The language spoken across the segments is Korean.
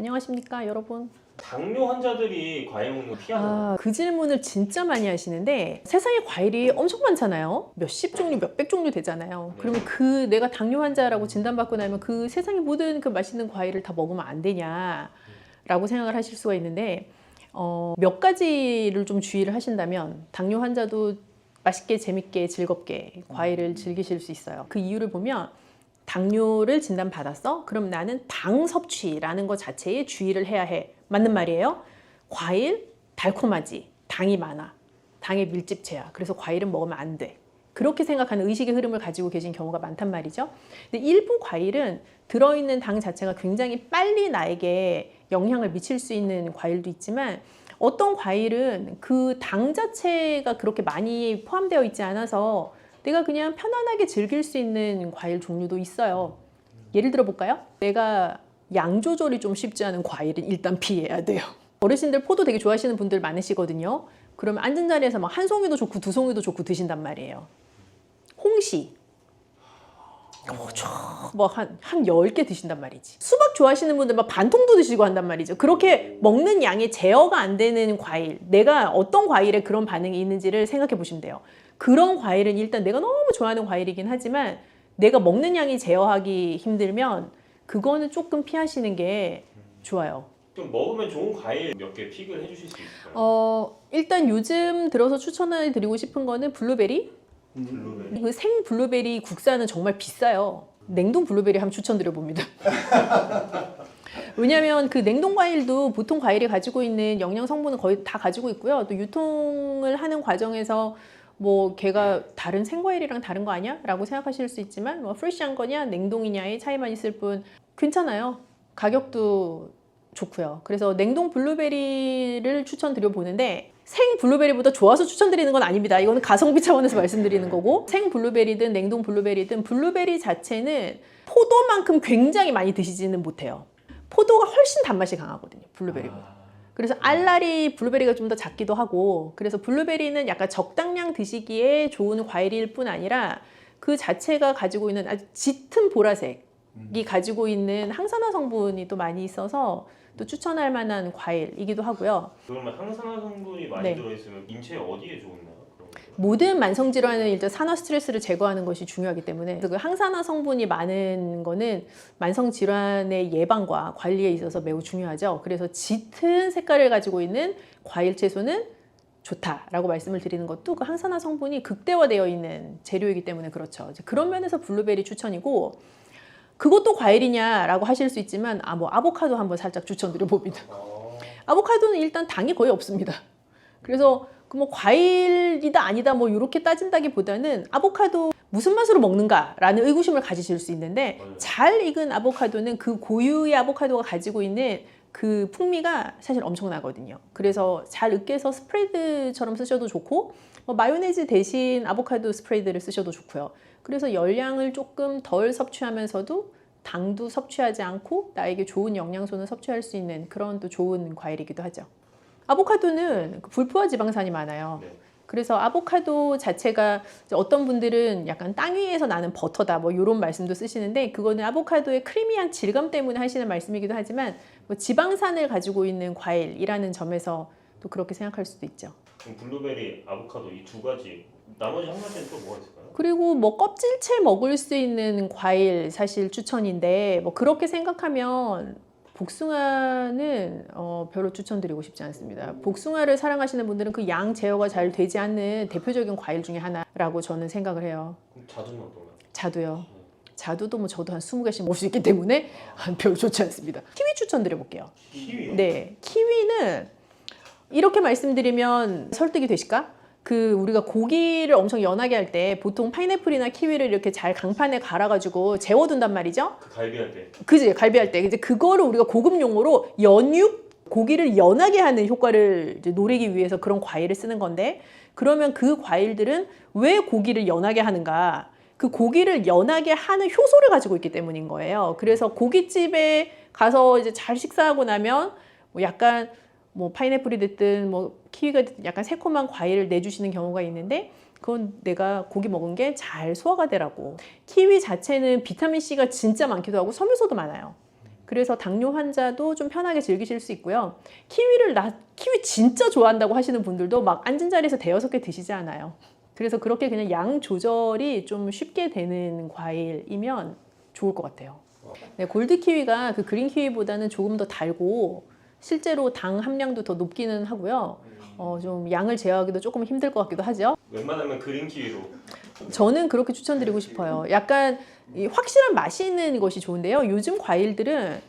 안녕하십니까 여러분. 당뇨 환자들이 과일 먹는 거 피하는 거 아, 그 질문을 진짜 많이 하시는데 세상에 과일이 엄청 많잖아요. 몇십 종류, 몇백 종류 되잖아요. 네. 그러면 그 내가 당뇨 환자라고 진단받고 나면 그 세상의 모든 그 맛있는 과일을 다 먹으면 안 되냐 라고 생각을 하실 수가 있는데 어, 몇 가지를 좀 주의를 하신다면 당뇨 환자도 맛있게 재밌게 즐겁게 과일을 즐기실 수 있어요. 그 이유를 보면 당뇨를 진단받았어? 그럼 나는 당 섭취라는 것 자체에 주의를 해야 해. 맞는 말이에요. 과일 달콤하지. 당이 많아. 당의 밀집체야. 그래서 과일은 먹으면 안 돼. 그렇게 생각하는 의식의 흐름을 가지고 계신 경우가 많단 말이죠. 근데 일부 과일은 들어있는 당 자체가 굉장히 빨리 나에게 영향을 미칠 수 있는 과일도 있지만 어떤 과일은 그 당 자체가 그렇게 많이 포함되어 있지 않아서 내가 그냥 편안하게 즐길 수 있는 과일 종류도 있어요. 예를 들어 볼까요? 내가 양 조절이 좀 쉽지 않은 과일은 일단 피해야 돼요. 어르신들 포도 되게 좋아하시는 분들 많으시거든요. 그러면 앉은 자리에서 막 한 송이도 좋고 두 송이도 좋고 드신단 말이에요. 홍시. 뭐한 한 10개 드신단 말이지. 수박 좋아하시는 분들 막 반통도 드시고 한단 말이죠. 그렇게 먹는 양이 제어가 안 되는 과일, 내가 어떤 과일에 그런 반응이 있는지를 생각해 보시면 돼요. 그런 과일은 일단 내가 너무 좋아하는 과일이긴 하지만 내가 먹는 양이 제어하기 힘들면 그거는 조금 피하시는 게 좋아요. 좀 먹으면 좋은 과일 몇 개 픽을 해주실 수 있을까요? 어, 일단 요즘 들어서 추천해 드리고 싶은 거는 블루베리. 블루베리 그 생 블루베리 국산은 정말 비싸요. 냉동 블루베리 한번 추천드려 봅니다. 왜냐하면 그 냉동 과일도 보통 과일이 가지고 있는 영양 성분은 거의 다 가지고 있고요. 또 유통을 하는 과정에서 뭐 걔가 다른 생과일이랑 다른 거 아니야? 라고 생각하실 수 있지만 뭐 프레시한 거냐 냉동이냐의 차이만 있을 뿐 괜찮아요. 가격도 좋고요. 그래서 냉동 블루베리를 추천드려 보는데 생 블루베리보다 좋아서 추천드리는 건 아닙니다. 이거는 가성비 차원에서 말씀드리는 거고 생 블루베리든 냉동 블루베리든 블루베리 자체는 포도만큼 굉장히 많이 드시지는 못해요. 포도가 훨씬 단맛이 강하거든요. 블루베리보다. 아, 그래서 알알이 블루베리가 좀 더 작기도 하고 그래서 블루베리는 약간 적당량 드시기에 좋은 과일일 뿐 아니라 그 자체가 가지고 있는 아주 짙은 보라색이 가지고 있는 항산화 성분이 또 많이 있어서 또 추천할 만한 과일이기도 하고요. 그러면 항산화 성분이 많이 네. 들어있으면 인체 어디에 좋나요? 모든 만성 질환은 일단 산화 스트레스를 제거하는 것이 중요하기 때문에 그 항산화 성분이 많은 거는 만성 질환의 예방과 관리에 있어서 매우 중요하죠. 그래서 짙은 색깔을 가지고 있는 과일 채소는 좋다라고 말씀을 드리는 것도 그 항산화 성분이 극대화되어 있는 재료이기 때문에 그렇죠. 그런 면에서 블루베리 추천이고 그것도 과일이냐라고 하실 수 있지만 아 뭐 아보카도 한번 살짝 추천드려 봅니다. 어, 아보카도는 일단 당이 거의 없습니다. 그래서 그 뭐 과일이다 아니다 뭐 이렇게 따진다기보다는 아보카도 무슨 맛으로 먹는가라는 의구심을 가지실 수 있는데. 잘 익은 아보카도는 그 고유의 아보카도가 가지고 있는 그 풍미가 사실 엄청나거든요. 그래서 잘 으깨서 스프레드처럼 쓰셔도 좋고 뭐 마요네즈 대신 아보카도 스프레드를 쓰셔도 좋고요. 그래서 열량을 조금 덜 섭취하면서도 당도 섭취하지 않고 나에게 좋은 영양소는 섭취할 수 있는 그런 또 좋은 과일이기도 하죠. 아보카도는 그 불포화 지방산이 많아요. 네. 그래서 아보카도 자체가 어떤 분들은 약간 땅 위에서 나는 버터다 뭐 이런 말씀도 쓰시는데 그거는 아보카도의 크리미한 질감 때문에 하시는 말씀이기도 하지만 뭐 지방산을 가지고 있는 과일이라는 점에서 또 그렇게 생각할 수도 있죠. 그럼 블루베리, 아보카도 이 두 가지 나머지 한 가지는 또 뭐가 있을까요? 그리고 뭐 껍질채 먹을 수 있는 과일 사실 추천인데 뭐 그렇게 생각하면 복숭아는 어, 별로 추천드리고 싶지 않습니다. 복숭아를 사랑하시는 분들은 그 양 제어가 잘 되지 않는 대표적인 과일 중에 하나라고 저는 생각을 해요. 그럼 자두는 어떤가요? 자두요. 자두도 뭐 저도 한 20개씩 먹을 수 있기 때문에 별로 좋지 않습니다. 키위 추천드려 볼게요. 키위요? 네, 키위는 이렇게 말씀드리면 설득이 되실까? 그 우리가 고기를 엄청 연하게 할 때 보통 파인애플이나 키위를 이렇게 잘 강판에 갈아가지고 재워둔단 말이죠. 그 갈비할 때 그지 갈비할 때 이제 그거를 우리가 고급 용어로 연육 고기를 연하게 하는 효과를 노리기 위해서 그런 과일을 쓰는 건데 그러면 그 과일들은 왜 고기를 연하게 하는가? 그 고기를 연하게 하는 효소를 가지고 있기 때문인 거예요. 그래서 고깃집에 가서 이제 잘 식사하고 나면 뭐 약간 뭐 파인애플이 됐든 뭐 키위가 됐든 약간 새콤한 과일을 내주시는 경우가 있는데 그건 내가 고기 먹은 게 잘 소화가 되라고. 키위 자체는 비타민 C가 진짜 많기도 하고 섬유소도 많아요. 그래서 당뇨 환자도 좀 편하게 즐기실 수 있고요. 키위를 나 키위 진짜 좋아한다고 하시는 분들도 막 앉은 자리에서 대여섯 개 드시지 않아요. 그래서 그렇게 그냥 양 조절이 좀 쉽게 되는 과일이면 좋을 것 같아요. 네, 골드 키위가 그 그린 키위보다는 조금 더 달고 실제로 당 함량도 더 높기는 하고요. 어, 좀 양을 제어하기도 조금 힘들 것 같기도 하죠. 웬만하면 그린 키위로. 저는 그렇게 추천드리고 싶어요. 약간 이 확실한 맛이 있는 것이 좋은데요. 요즘 과일들은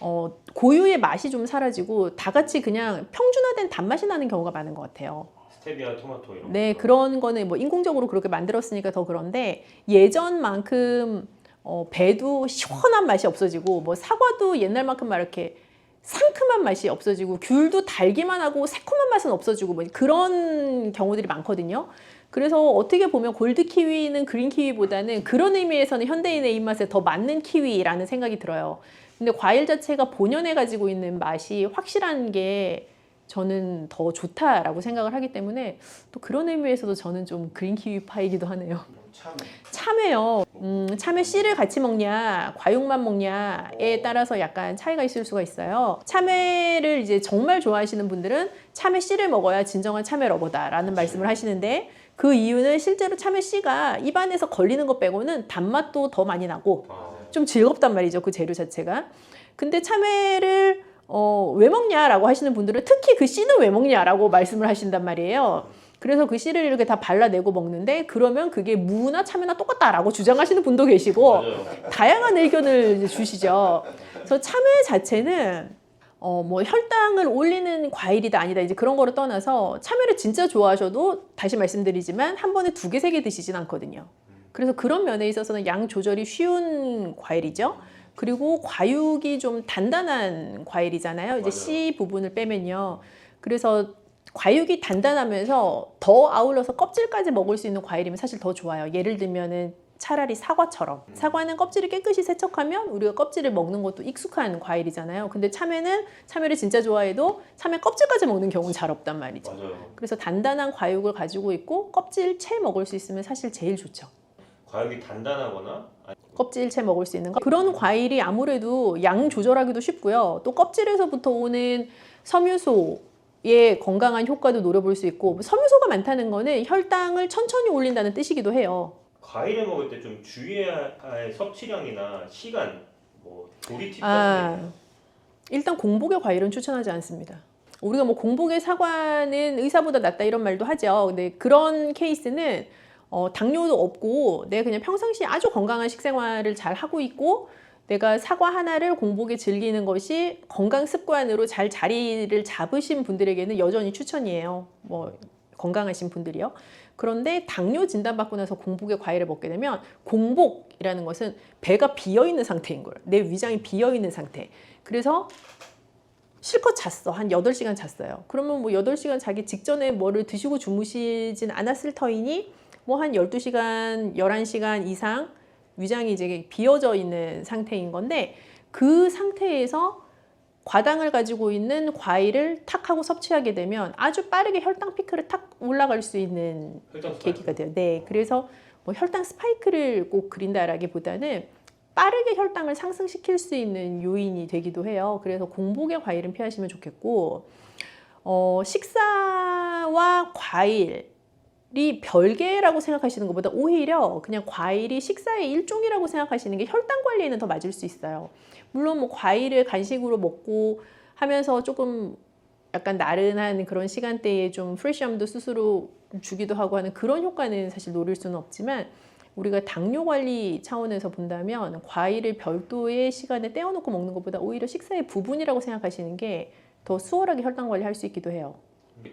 어, 고유의 맛이 좀 사라지고 다 같이 그냥 평준화된 단맛이 나는 경우가 많은 것 같아요. 스테비아 토마토 이런. 네, 거. 그런 거는 뭐 인공적으로 그렇게 만들었으니까 더 그런데 예전만큼 어, 배도 시원한 맛이 없어지고 뭐 사과도 옛날만큼 막 이렇게 상큼한 맛이 없어지고 귤도 달기만 하고 새콤한 맛은 없어지고 뭐 그런 경우들이 많거든요. 그래서 어떻게 보면 골드 키위는 그린 키위보다는 그런 의미에서는 현대인의 입맛에 더 맞는 키위라는 생각이 들어요. 근데 과일 자체가 본연에 가지고 있는 맛이 확실한 게 저는 더 좋다라고 생각을 하기 때문에 또 그런 의미에서도 저는 좀 그린 키위 파이기도 하네요. 참. 참외요. 음, 참외 씨를 같이 먹냐, 과육만 먹냐에 따라서 약간 차이가 있을 수가 있어요. 참외를 이제 정말 좋아하시는 분들은 참외 씨를 먹어야 진정한 참외 러버다라는 말씀을 하시는데 그 이유는 실제로 참외 씨가 입안에서 걸리는 것 빼고는 단맛도 더 많이 나고 아, 좀 즐겁단 말이죠. 그 재료 자체가. 근데 참외를 어, 왜 먹냐라고 하시는 분들은 특히 그 씨는 왜 먹냐라고 말씀을 하신단 말이에요. 그래서 그 씨를 이렇게 다 발라내고 먹는데 그러면 그게 무나 참외나 똑같다라고 주장하시는 분도 계시고 맞아요. 다양한 의견을 주시죠. 그래서 참외 자체는 어, 뭐 혈당을 올리는 과일이다 아니다 이제 그런 거를 떠나서 참외를 진짜 좋아하셔도 다시 말씀드리지만 한 번에 두 개 세 개 드시진 않거든요. 그래서 그런 면에 있어서는 양 조절이 쉬운 과일이죠. 그리고 과육이 좀 단단한 과일이잖아요. 이제. 씨 부분을 빼면요. 그래서 과육이 단단하면서 더 아울러서 껍질까지 먹을 수 있는 과일이면 사실 더 좋아요. 예를 들면은 차라리 사과처럼 사과는 껍질을 깨끗이 세척하면 우리가 껍질을 먹는 것도 익숙한 과일이잖아요. 근데 참외는 참외를 진짜 좋아해도 참외 껍질까지 먹는 경우는 잘 없단 말이죠. 맞아요. 그래서 단단한 과육을 가지고 있고 껍질 채 먹을 수 있으면 사실 제일 좋죠. 과육이 단단하거나 껍질 채 먹을 수 있는 거. 그런 과일이 아무래도 양 조절하기도 쉽고요. 또 껍질에서부터 오는 섬유소의 건강한 효과도 노려볼 수 있고 섬유소가 많다는 거는 혈당을 천천히 올린다는 뜻이기도 해요. 과일을 먹을 때 좀 주의해야 할 섭취량이나 시간, 뭐 조리 팁 같은 게 아? 일단 공복의 과일은 추천하지 않습니다. 우리가 뭐 공복의 사과는 의사보다 낫다 이런 말도 하죠. 근데 그런 케이스는 어, 당뇨도 없고 내가 그냥 평상시에 아주 건강한 식생활을 잘 하고 있고 내가 사과 하나를 공복에 즐기는 것이 건강 습관으로 잘 자리를 잡으신 분들에게는 여전히 추천이에요. 뭐 건강하신 분들이요. 그런데 당뇨 진단받고 나서 공복에 과일을 먹게 되면 공복이라는 것은 배가 비어 있는 상태인 거예요. 내 위장이 비어 있는 상태. 그래서 실컷 잤어. 한 8시간 잤어요. 그러면 뭐 8시간 자기 직전에 뭐를 드시고 주무시진 않았을 터이니 뭐 한 12시간, 11시간 이상 위장이 이제 비어져 있는 상태인 건데 그 상태에서 과당을 가지고 있는 과일을 탁 하고 섭취하게 되면 아주 빠르게 혈당 피크를 탁 올라갈 수 있는 계기가 돼요. 네. 그래서 뭐 혈당 스파이크를 꼭 그린다라기보다는 빠르게 혈당을 상승시킬 수 있는 요인이 되기도 해요. 그래서 공복의 과일은 피하시면 좋겠고, 어, 식사와 과일 이 별개라고 생각하시는 것보다 오히려 그냥 과일이 식사의 일종이라고 생각하시는 게 혈당 관리에는 더 맞을 수 있어요. 물론 뭐 과일을 간식으로 먹고 하면서 조금 약간 나른한 그런 시간대에 좀 프레시함도 스스로 주기도 하고 하는 그런 효과는 사실 노릴 수는 없지만 우리가 당뇨 관리 차원에서 본다면 과일을 별도의 시간에 떼어놓고 먹는 것보다 오히려 식사의 부분이라고 생각하시는 게 더 수월하게 혈당 관리할 수 있기도 해요.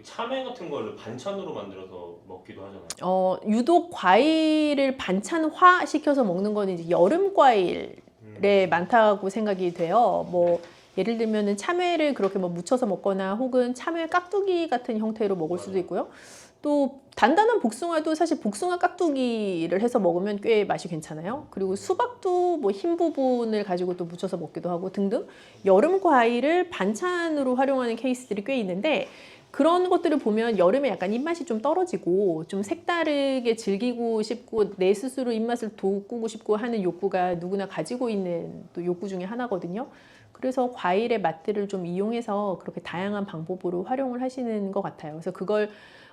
참외 같은 거를 반찬으로 만들어서 먹기도 하잖아요. 어, 유독 과일을 반찬화 시켜서 먹는 거는 이제 여름 과일에 음. 많다고 생각이 돼요. 뭐 예를 들면은 참외를 그렇게 뭐 무쳐서 먹거나 혹은 참외 깍두기 같은 형태로 먹을 수도 있고요. 또 단단한 복숭아도 사실 복숭아 깍두기를 해서 먹으면 꽤 맛이 괜찮아요. 그리고 수박도 뭐 흰 부분을 가지고 또 무쳐서 먹기도 하고 등등 여름 과일을 반찬으로 활용하는 케이스들이 꽤 있는데 그런 것들을 보면 여름에 약간 입맛이 좀 떨어지고 좀 색다르게 즐기고 싶고 내 스스로 입맛을 돋구고 싶고 하는 욕구가 누구나 가지고 있는 또 욕구 중에 하나거든요. 그래서 과일의 맛들을 좀 이용해서 그렇게 다양한 방법으로 활용을 하시는 것 같아요. 그래서 그걸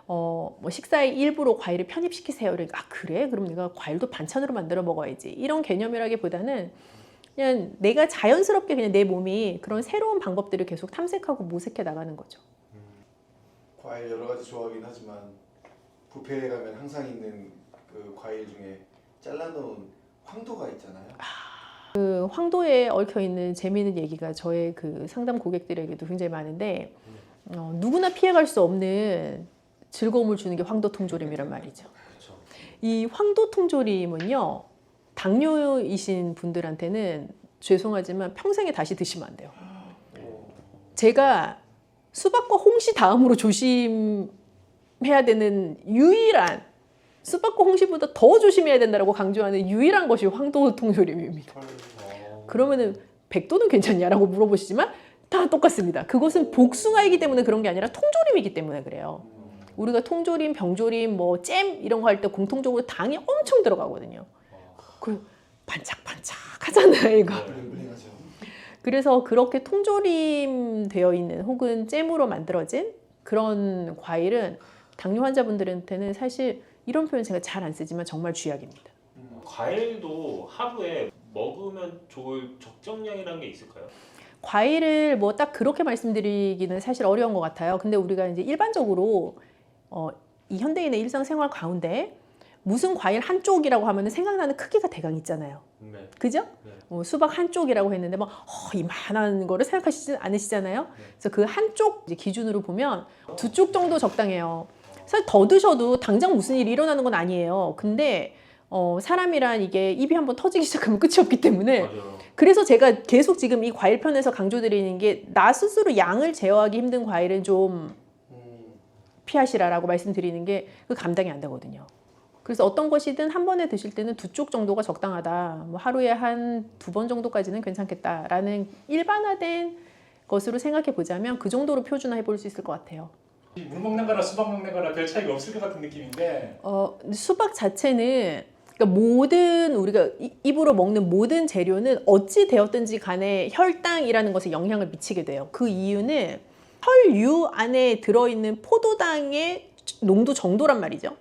어, 뭐 식사의 일부로 과일을 편입시키세요. 그러니까 아 그래? 그럼 내가 과일도 반찬으로 만들어 먹어야지. 이런 개념이라기보다는 그냥 내가 자연스럽게 그냥 내 몸이 그런 새로운 방법들을 계속 탐색하고 모색해 나가는 거죠. 과일 여러 가지 좋아하긴 하지만 뷔페에 가면 항상 있는 그 과일 중에 잘라놓은 황도가 있잖아요. 그 황도에 얽혀 있는 재미있는 얘기가 저의 그 상담 고객들에게도 굉장히 많은데 어, 누구나 피해갈 수 없는 즐거움을 주는 게 황도 통조림이란 말이죠. 그렇죠. 이 황도 통조림은요 당뇨이신 분들한테는 죄송하지만 평생에 다시 드시면 안 돼요. 제가 수박과 홍시 다음으로 조심해야 되는 유일한 수박과 홍시보다 더 조심해야 된다고 강조하는 유일한 것이 황도 통조림입니다. 그러면은 백도는 괜찮냐라고 물어보시지만 다 똑같습니다. 그것은 복숭아이기 때문에 그런 게 아니라 통조림이기 때문에 그래요. 우리가 통조림, 병조림, 뭐 잼 이런 거 할 때 공통적으로 당이 엄청 들어가거든요. 그 반짝반짝 하잖아요, 이거. 그래서 그렇게 통조림 되어 있는 혹은 잼으로 만들어진 그런 과일은 당뇨 환자분들한테는 사실 이런 표현 제가 잘 안 쓰지만 정말 쥐약입니다. 과일도 하루에 먹으면 좋을 적정량이라는 게 있을까요? 과일을 뭐 딱 그렇게 말씀드리기는 사실 어려운 것 같아요. 근데 우리가 이제 일반적으로 어, 이 현대인의 일상생활 가운데 무슨 과일 한쪽이라고 하면 생각나는 크기가 대강 있잖아요. 네. 그죠? 네. 어, 수박 한쪽이라고 했는데 막 어, 이만한 거를 생각하시지 않으시잖아요. 네. 그래서 그 한쪽 기준으로 보면 두 쪽 정도 적당해요. 사실 더 드셔도 당장 무슨 일이 일어나는 건 아니에요. 근데 어, 사람이란 이게 입이 한번 터지기 시작하면 끝이 없기 때문에 맞아요. 그래서 제가 계속 지금 이 과일 편에서 강조드리는 게 나 스스로 양을 제어하기 힘든 과일은 좀 음, 피하시라라고 말씀드리는 게 그 감당이 안 되거든요. 그래서 어떤 것이든 한 번에 드실 때는 두 쪽 정도가 적당하다. 뭐 하루에 한 두 번 정도까지는 괜찮겠다라는 일반화된 것으로 생각해 보자면 그 정도로 표준화해 볼 수 있을 것 같아요. 물 먹는 거나 수박 먹는 거나 별 차이가 없을 것 같은 느낌인데 어, 수박 자체는 그러니까 모든 우리가 이- 입으로 먹는 모든 재료는 어찌 되었든지 간에 혈당이라는 것에 영향을 미치게 돼요. 그 이유는 혈유 안에 들어있는 포도당의 농도 정도란 말이죠.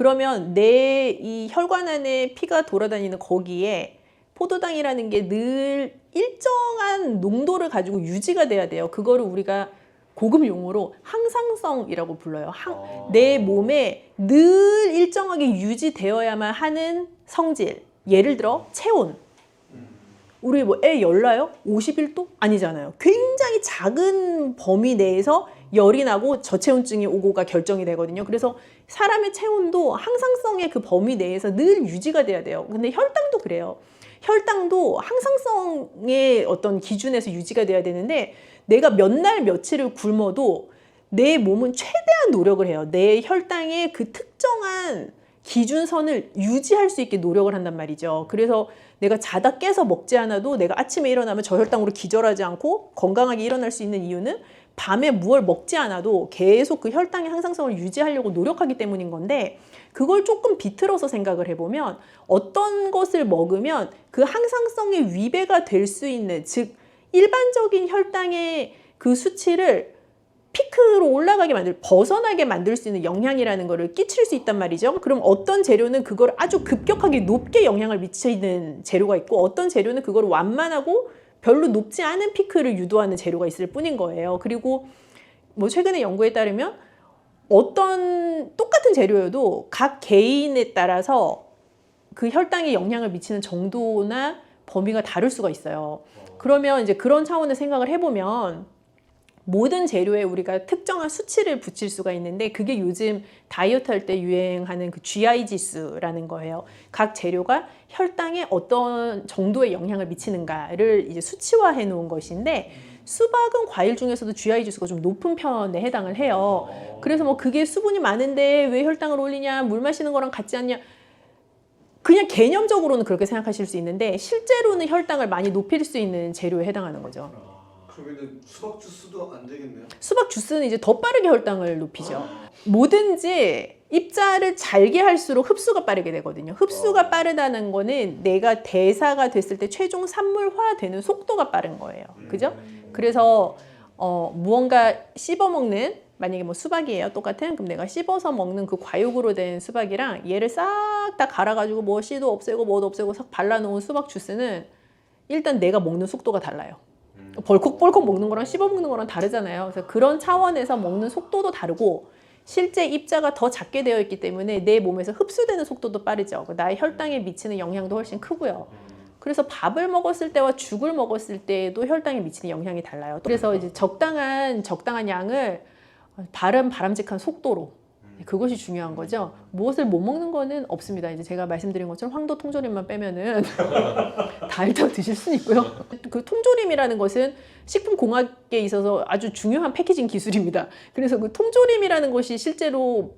그러면 내 이 혈관 안에 피가 돌아다니는 거기에 포도당이라는 게 늘 일정한 농도를 가지고 유지가 돼야 돼요. 그거를 우리가 고급 용어로 항상성이라고 불러요. 항, 아. 내 몸에 늘 일정하게 유지되어야만 하는 성질. 예를 들어 체온. 우리 뭐 애 열나요? 51도? 아니잖아요. 굉장히 작은 범위 내에서 열이 나고 저체온증이 오고가 결정이 되거든요. 그래서 사람의 체온도 항상성의 그 범위 내에서 늘 유지가 돼야 돼요. 근데 혈당도 그래요. 혈당도 항상성의 어떤 기준에서 유지가 돼야 되는데 내가 몇 날 며칠을 굶어도 내 몸은 최대한 노력을 해요. 내 혈당의 그 특정한 기준선을 유지할 수 있게 노력을 한단 말이죠. 그래서 내가 자다 깨서 먹지 않아도 내가 아침에 일어나면 저혈당으로 기절하지 않고 건강하게 일어날 수 있는 이유는 밤에 무얼 먹지 않아도 계속 그 혈당의 항상성을 유지하려고 노력하기 때문인 건데 그걸 조금 비틀어서 생각을 해보면 어떤 것을 먹으면 그 항상성의 위배가 될 수 있는 즉 일반적인 혈당의 그 수치를 피크로 올라가게 만들 벗어나게 만들 수 있는 영향이라는 거를 끼칠 수 있단 말이죠. 그럼 어떤 재료는 그걸 아주 급격하게 높게 영향을 미치는 재료가 있고 어떤 재료는 그걸 완만하고 별로 높지 않은 피크를 유도하는 재료가 있을 뿐인 거예요. 그리고 뭐 최근에 연구에 따르면 어떤 똑같은 재료여도 각 개인에 따라서 그 혈당에 영향을 미치는 정도나 범위가 다를 수가 있어요. 그러면 이제 그런 차원의 생각을 해보면 모든 재료에 우리가 특정한 수치를 붙일 수가 있는데 그게 요즘 다이어트 할 때 유행하는 그 GI 지수라는 거예요. 각 재료가 혈당에 어떤 정도의 영향을 미치는가를 이제 수치화해 놓은 것인데 수박은 과일 중에서도 GI 지수가 좀 높은 편에 해당을 해요. 그래서 뭐 그게 수분이 많은데 왜 혈당을 올리냐, 물 마시는 거랑 같지 않냐. 그냥 개념적으로는 그렇게 생각하실 수 있는데 실제로는 혈당을 많이 높일 수 있는 재료에 해당하는 거죠. 아, 그러면은 수박 주스도 안 되겠네요. 수박 주스는 이제 더 빠르게 혈당을 높이죠. 뭐든지 입자를 잘게 할수록 흡수가 빠르게 되거든요. 흡수가 빠르다는 거는 내가 대사가 됐을 때 최종 산물화 되는 속도가 빠른 거예요. 그죠? 그래서 어, 무언가 씹어 먹는 만약에 뭐 수박이에요 똑같은 그럼 내가 씹어서 먹는 그 과육으로 된 수박이랑 얘를 싹 다 갈아가지고 뭐 씨도 없애고 뭐도 없애고 싹 발라놓은 수박 주스는 일단 내가 먹는 속도가 달라요. 벌컥벌컥 먹는 거랑 씹어 먹는 거랑 다르잖아요. 그래서 그런 차원에서 먹는 속도도 다르고 실제 입자가 더 작게 되어 있기 때문에 내 몸에서 흡수되는 속도도 빠르죠. 나의 혈당에 미치는 영향도 훨씬 크고요. 그래서 밥을 먹었을 때와 죽을 먹었을 때도 혈당에 미치는 영향이 달라요. 그래서 이제 적당한 적당한 양을 바람 바람직한 속도로 그것이 중요한 거죠. 무엇을 못 먹는 거는 없습니다. 이제 제가 말씀드린 것처럼 황도 통조림만 빼면은 다 일단 드실 수는 있고요. 그 통조림이라는 것은 식품 공학에 있어서 아주 중요한 패키징 기술입니다. 그래서 그 통조림이라는 것이 실제로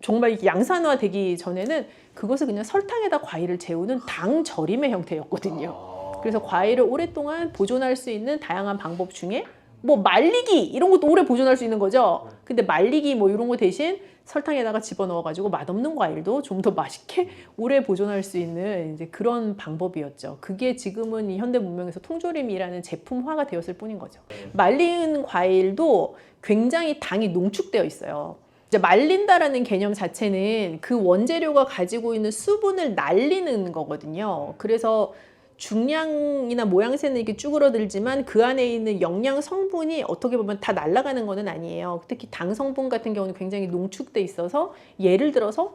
정말 양산화되기 전에는 그것을 그냥 설탕에다 과일을 재우는 당 절임의 형태였거든요. 그래서 과일을 오랫동안 보존할 수 있는 다양한 방법 중에 뭐 말리기 이런 것도 오래 보존할 수 있는 거죠. 근데 말리기 뭐 이런 거 대신 설탕에다가 집어넣어 가지고 맛없는 과일도 좀 더 맛있게 오래 보존할 수 있는 이제 그런 방법이었죠. 그게 지금은 이 현대 문명에서 통조림이라는 제품화가 되었을 뿐인 거죠. 말린 과일도 굉장히 당이 농축되어 있어요. 이제 말린다라는 개념 자체는 그 원재료가 가지고 있는 수분을 날리는 거거든요. 그래서 중량이나 모양새는 이렇게 쭈그러들지만 그 안에 있는 영양 성분이 어떻게 보면 다 날아가는 거는 아니에요. 특히 당 성분 같은 경우는 굉장히 농축돼 있어서 예를 들어서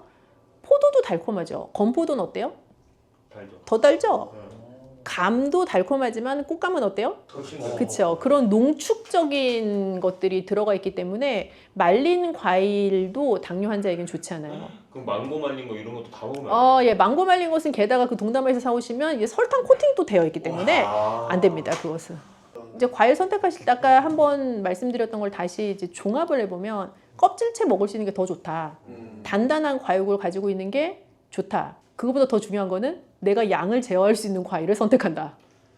포도도 달콤하죠. 건포도는 어때요? 달죠. 더 달죠? 감도 달콤하지만 꽃감은 어때요? 그렇죠. 그런 농축적인 것들이 들어가 있기 때문에 말린 과일도 당뇨 환자에겐 좋지 않아요. 그럼 망고 말린 거 이런 것도 다 먹으면 안 어, 예, 망고 말린 것은 게다가 그 동남아에서 사오시면 이게 설탕 코팅도 되어 있기 때문에 아. 안 됩니다. 그것은. 이제 과일 선택하실 때 아까 한번 말씀드렸던 걸 다시 이제 종합을 해보면 껍질째 먹을 수 있는 게 더 좋다. 음. 단단한 과육을 가지고 있는 게 좋다. 그거보다 더 중요한 거는 내가 양을 제어할 수 있는 과일을 선택한다.